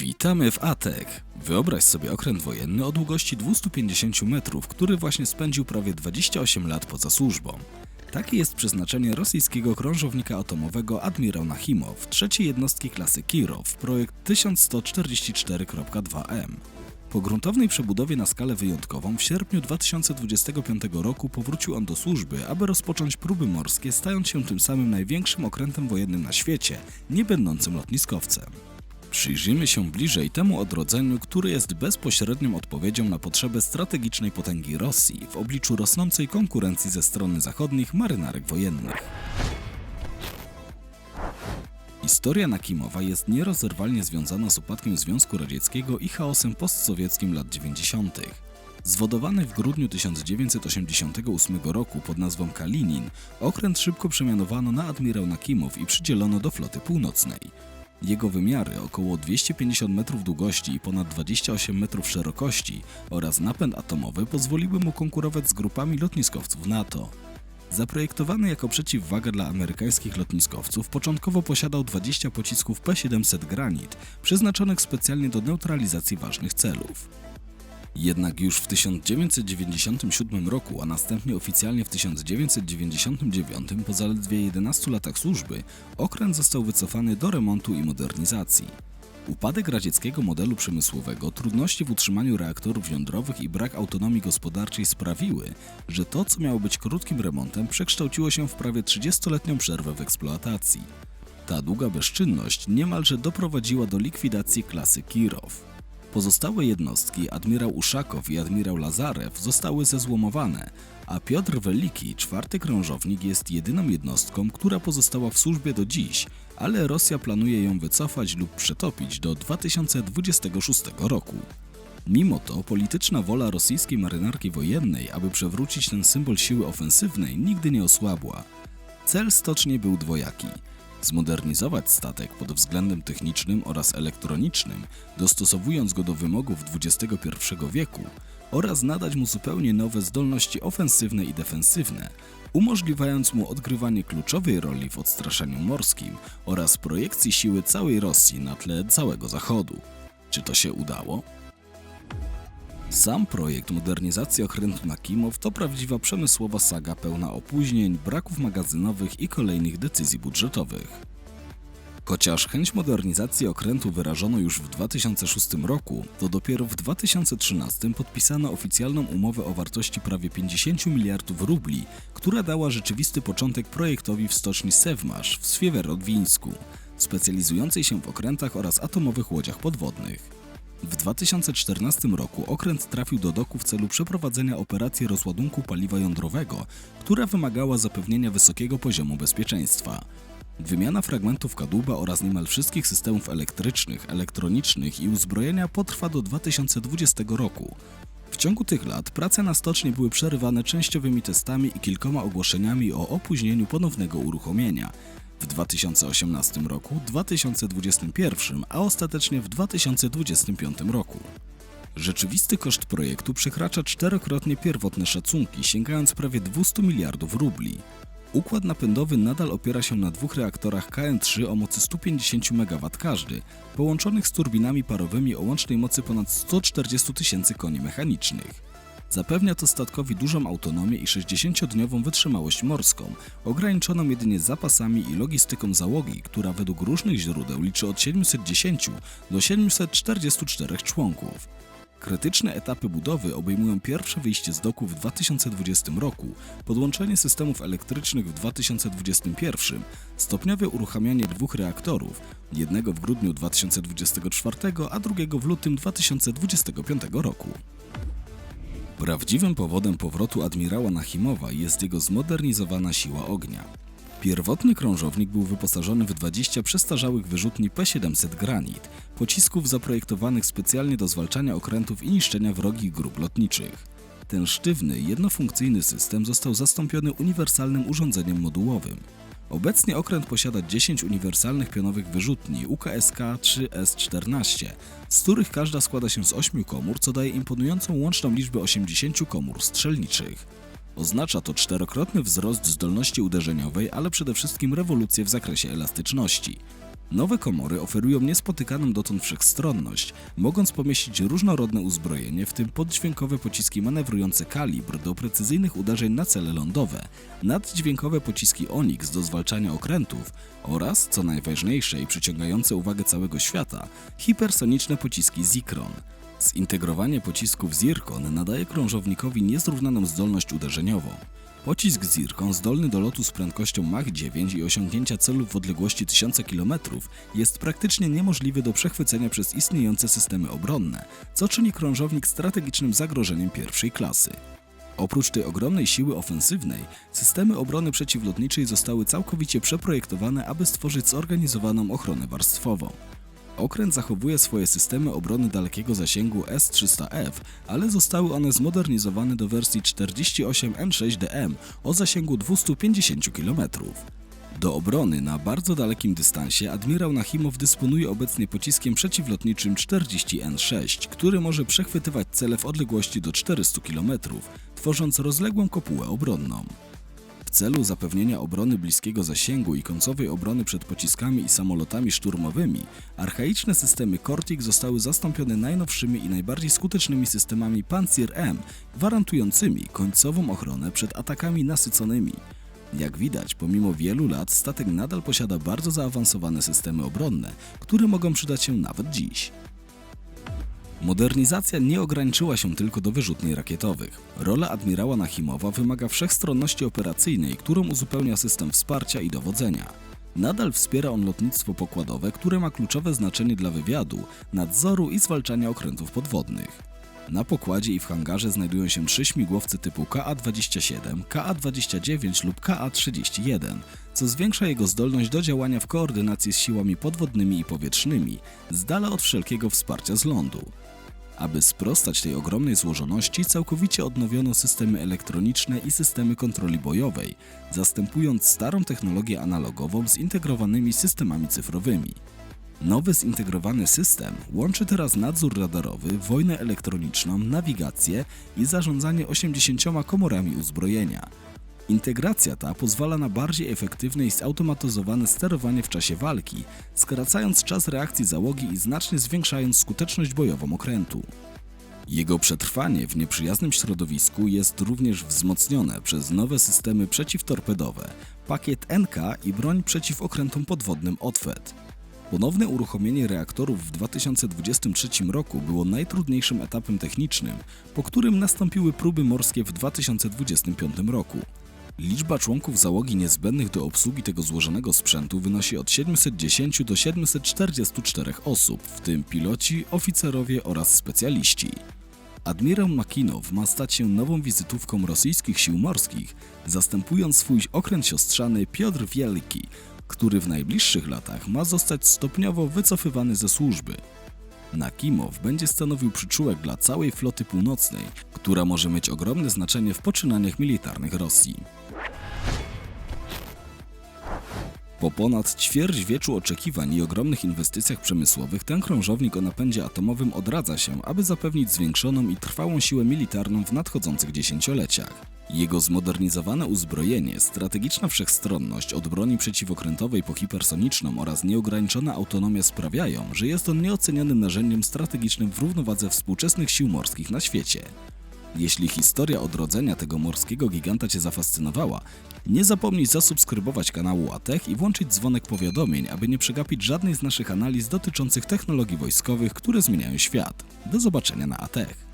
Witamy w ATEK. Wyobraź sobie okręt wojenny o długości 250 metrów, który właśnie spędził prawie 28 lat poza służbą. Takie jest przeznaczenie rosyjskiego krążownika atomowego Admirał Nachimow, trzeciej jednostki klasy Kirow, projekt 1144.2M. Po gruntownej przebudowie na skalę wyjątkową w sierpniu 2025 roku powrócił on do służby, aby rozpocząć próby morskie, stając się tym samym największym okrętem wojennym na świecie, nie będącym lotniskowcem. Przyjrzyjmy się bliżej temu odrodzeniu, które jest bezpośrednią odpowiedzią na potrzebę strategicznej potęgi Rosji w obliczu rosnącej konkurencji ze strony zachodnich marynarek wojennych. Historia Nakimowa jest nierozerwalnie związana z upadkiem Związku Radzieckiego i chaosem postsowieckim lat 90. Zwodowany w grudniu 1988 roku pod nazwą Kalinin, okręt szybko przemianowano na admirał Nakimow i przydzielono do floty północnej. Jego wymiary około 250 metrów długości i ponad 28 metrów szerokości oraz napęd atomowy pozwoliły mu konkurować z grupami lotniskowców NATO. Zaprojektowany jako przeciwwaga dla amerykańskich lotniskowców, początkowo posiadał 20 pocisków P-700 Granit, przeznaczonych specjalnie do neutralizacji ważnych celów. Jednak już w 1997 roku, a następnie oficjalnie w 1999, po zaledwie 11 latach służby, okręt został wycofany do remontu i modernizacji. Upadek radzieckiego modelu przemysłowego, trudności w utrzymaniu reaktorów jądrowych i brak autonomii gospodarczej sprawiły, że to, co miało być krótkim remontem, przekształciło się w prawie 30-letnią przerwę w eksploatacji. Ta długa bezczynność niemalże doprowadziła do likwidacji klasy Kirow. Pozostałe jednostki, admirał Uszakow i admirał Lazarew, zostały zezłomowane, a Piotr Weliki, czwarty krążownik, jest jedyną jednostką, która pozostała w służbie do dziś, ale Rosja planuje ją wycofać lub przetopić do 2026 roku. Mimo to polityczna wola rosyjskiej marynarki wojennej, aby przewrócić ten symbol siły ofensywnej, nigdy nie osłabła. Cel stoczni był dwojaki – zmodernizować statek pod względem technicznym oraz elektronicznym, dostosowując go do wymogów XXI wieku oraz nadać mu zupełnie nowe zdolności ofensywne i defensywne, umożliwiając mu odgrywanie kluczowej roli w odstraszaniu morskim oraz projekcji siły całej Rosji na tle całego Zachodu. Czy to się udało? Sam projekt modernizacji okrętu Nakimow to prawdziwa przemysłowa saga pełna opóźnień, braków magazynowych i kolejnych decyzji budżetowych. Chociaż chęć modernizacji okrętu wyrażono już w 2006 roku, to dopiero w 2013 podpisano oficjalną umowę o wartości prawie 50 miliardów rubli, która dała rzeczywisty początek projektowi w stoczni Sewmasz w Swiewerodwińsku, specjalizującej się w okrętach oraz atomowych łodziach podwodnych. W 2014 roku okręt trafił do doku w celu przeprowadzenia operacji rozładunku paliwa jądrowego, która wymagała zapewnienia wysokiego poziomu bezpieczeństwa. Wymiana fragmentów kadłuba oraz niemal wszystkich systemów elektrycznych, elektronicznych i uzbrojenia potrwa do 2020 roku. W ciągu tych lat prace na stocznie były przerywane częściowymi testami i kilkoma ogłoszeniami o opóźnieniu ponownego uruchomienia w 2018 roku, 2021, a ostatecznie w 2025 roku. Rzeczywisty koszt projektu przekracza czterokrotnie pierwotne szacunki, sięgając prawie 200 miliardów rubli. Układ napędowy nadal opiera się na dwóch reaktorach KN3 o mocy 150 MW każdy, połączonych z turbinami parowymi o łącznej mocy ponad 140 tysięcy koni mechanicznych. Zapewnia to statkowi dużą autonomię i 60-dniową wytrzymałość morską, ograniczoną jedynie zapasami i logistyką załogi, która według różnych źródeł liczy od 710 do 744 członków. Krytyczne etapy budowy obejmują pierwsze wyjście z doku w 2020 roku, podłączenie systemów elektrycznych w 2021, stopniowe uruchamianie dwóch reaktorów, jednego w grudniu 2024, a drugiego w lutym 2025 roku. Prawdziwym powodem powrotu admirała Nachimowa jest jego zmodernizowana siła ognia. Pierwotny krążownik był wyposażony w 20 przestarzałych wyrzutni P-700 Granit, pocisków zaprojektowanych specjalnie do zwalczania okrętów i niszczenia wrogich grup lotniczych. Ten sztywny, jednofunkcyjny system został zastąpiony uniwersalnym urządzeniem modułowym. Obecnie okręt posiada 10 uniwersalnych pionowych wyrzutni UKSK 3S14, z których każda składa się z 8 komór, co daje imponującą łączną liczbę 80 komór strzelniczych. Oznacza to czterokrotny wzrost zdolności uderzeniowej, ale przede wszystkim rewolucję w zakresie elastyczności. Nowe komory oferują niespotykaną dotąd wszechstronność, mogąc pomieścić różnorodne uzbrojenie, w tym poddźwiękowe pociski manewrujące kalibr do precyzyjnych uderzeń na cele lądowe, naddźwiękowe pociski Onyx do zwalczania okrętów oraz, co najważniejsze i przyciągające uwagę całego świata, hipersoniczne pociski Zikron. Zintegrowanie pocisków Zircon nadaje krążownikowi niezrównaną zdolność uderzeniową. Pocisk Zircon zdolny do lotu z prędkością Mach 9 i osiągnięcia celów w odległości 1000 km jest praktycznie niemożliwy do przechwycenia przez istniejące systemy obronne, co czyni krążownik strategicznym zagrożeniem pierwszej klasy. Oprócz tej ogromnej siły ofensywnej, systemy obrony przeciwlotniczej zostały całkowicie przeprojektowane, aby stworzyć zorganizowaną ochronę warstwową. Okręt zachowuje swoje systemy obrony dalekiego zasięgu S-300F, ale zostały one zmodernizowane do wersji 48N6DM o zasięgu 250 km. Do obrony na bardzo dalekim dystansie admirał Nachimow dysponuje obecnie pociskiem przeciwlotniczym 40N6, który może przechwytywać cele w odległości do 400 km, tworząc rozległą kopułę obronną. W celu zapewnienia obrony bliskiego zasięgu i końcowej obrony przed pociskami i samolotami szturmowymi, archaiczne systemy Cortic zostały zastąpione najnowszymi i najbardziej skutecznymi systemami Panzer M, gwarantującymi końcową ochronę przed atakami nasyconymi. Jak widać, pomimo wielu lat, statek nadal posiada bardzo zaawansowane systemy obronne, które mogą przydać się nawet dziś. Modernizacja nie ograniczyła się tylko do wyrzutni rakietowych. Rola admirała Nachimowa wymaga wszechstronności operacyjnej, którą uzupełnia system wsparcia i dowodzenia. Nadal wspiera on lotnictwo pokładowe, które ma kluczowe znaczenie dla wywiadu, nadzoru i zwalczania okrętów podwodnych. Na pokładzie i w hangarze znajdują się trzy śmigłowce typu KA-27, KA-29 lub KA-31, co zwiększa jego zdolność do działania w koordynacji z siłami podwodnymi i powietrznymi, z dala od wszelkiego wsparcia z lądu. Aby sprostać tej ogromnej złożoności, całkowicie odnowiono systemy elektroniczne i systemy kontroli bojowej, zastępując starą technologię analogową z integrowanymi systemami cyfrowymi. Nowy zintegrowany system łączy teraz nadzór radarowy, wojnę elektroniczną, nawigację i zarządzanie 80 komorami uzbrojenia. Integracja ta pozwala na bardziej efektywne i zautomatyzowane sterowanie w czasie walki, skracając czas reakcji załogi i znacznie zwiększając skuteczność bojową okrętu. Jego przetrwanie w nieprzyjaznym środowisku jest również wzmocnione przez nowe systemy przeciwtorpedowe, pakiet NK i broń przeciw okrętom podwodnym OTFET. Ponowne uruchomienie reaktorów w 2023 roku było najtrudniejszym etapem technicznym, po którym nastąpiły próby morskie w 2025 roku. Liczba członków załogi niezbędnych do obsługi tego złożonego sprzętu wynosi od 710 do 744 osób, w tym piloci, oficerowie oraz specjaliści. Admirał Makinow ma stać się nową wizytówką rosyjskich sił morskich, zastępując swój okręt siostrzany Piotr Wielki, który w najbliższych latach ma zostać stopniowo wycofywany ze służby. Nakimow będzie stanowił przyczółek dla całej floty północnej, która może mieć ogromne znaczenie w poczynaniach militarnych Rosji. Po ponad ćwierćwieczu oczekiwań i ogromnych inwestycjach przemysłowych ten krążownik o napędzie atomowym odradza się, aby zapewnić zwiększoną i trwałą siłę militarną w nadchodzących dziesięcioleciach. Jego zmodernizowane uzbrojenie, strategiczna wszechstronność od broni przeciwokrętowej po hipersoniczną oraz nieograniczona autonomia sprawiają, że jest on nieocenionym narzędziem strategicznym w równowadze współczesnych sił morskich na świecie. Jeśli historia odrodzenia tego morskiego giganta Cię zafascynowała, nie zapomnij zasubskrybować kanału Atech i włączyć dzwonek powiadomień, aby nie przegapić żadnej z naszych analiz dotyczących technologii wojskowych, które zmieniają świat. Do zobaczenia na Atech.